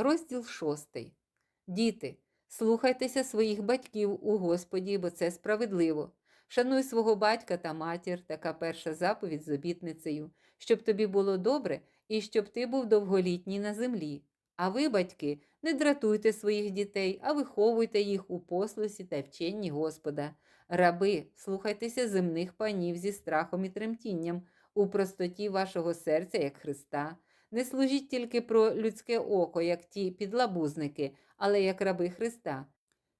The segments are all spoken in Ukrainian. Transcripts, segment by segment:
Розділ шостий. Діти, слухайтеся своїх батьків у Господі, бо це справедливо. Шануй свого батька та матір, така перша заповідь з обітницею, щоб тобі було добре і щоб ти був довголітній на землі. А ви, батьки, не дратуйте своїх дітей, а виховуйте їх у послусі та вченні Господа. Раби, слухайтеся земних панів зі страхом і тремтінням, у простоті вашого серця, як Христа. Не служіть тільки про людське око, як ті підлабузники, але як раби Христа.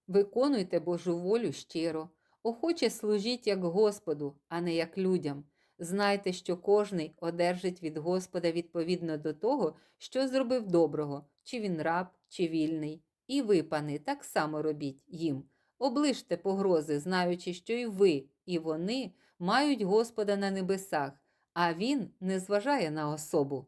Виконуйте Божу волю щиро, охоче служіть як Господу, а не як людям. Знайте, що кожний одержить від Господа відповідно до того, що зробив доброго, чи він раб, чи вільний. І ви, пани, так само робіть їм. Оближте погрози, знаючи, що і ви, і вони мають Господа на небесах, а Він не зважає на особу.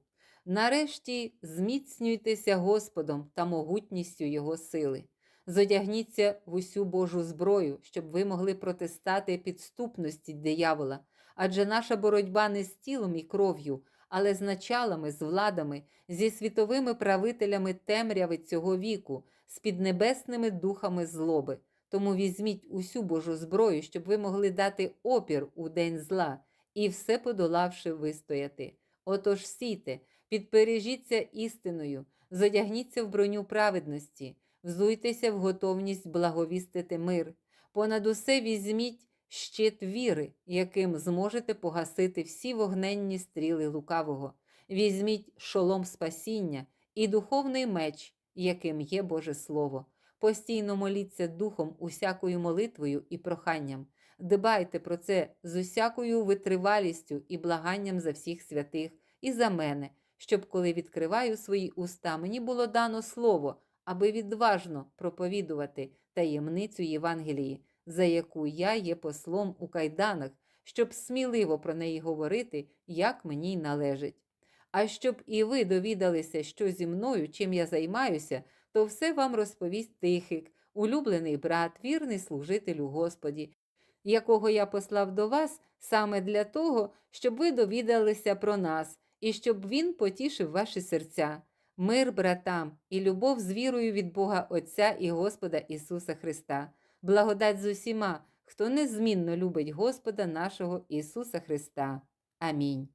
Нарешті зміцнюйтеся Господом та могутністю Його сили. Зодягніться в усю Божу зброю, щоб ви могли протистати підступності диявола, адже наша боротьба не з тілом і кров'ю, але з началами, з владами, зі світовими правителями темряви цього віку, з піднебесними духами злоби. Тому візьміть усю Божу зброю, щоб ви могли дати опір у день зла і все подолавши вистояти. Отож сійте, підпережіться істиною, зодягніться в броню праведності, взуйтеся в готовність благовістити мир. Понад усе візьміть щит віри, яким зможете погасити всі вогненні стріли лукавого. Візьміть шолом спасіння і духовний меч, яким є Боже Слово. Постійно моліться духом усякою молитвою і проханням. Дбайте про це з усякою витривалістю і благанням за всіх святих і за мене, щоб, коли відкриваю свої уста, мені було дано слово, аби відважно проповідувати таємницю Євангелії, за яку я є послом у кайданах, щоб сміливо про неї говорити, як мені й належить. А щоб і ви довідалися, що зі мною, чим я займаюся, то все вам розповість Тихик, улюблений брат, вірний служитель у Господі, якого я послав до вас саме для того, щоб ви довідалися про нас і щоб він потішив ваші серця. Мир братам і любов з вірою від Бога Отця і Господа Ісуса Христа, благодать з усіма, хто незмінно любить Господа нашого Ісуса Христа. Амінь.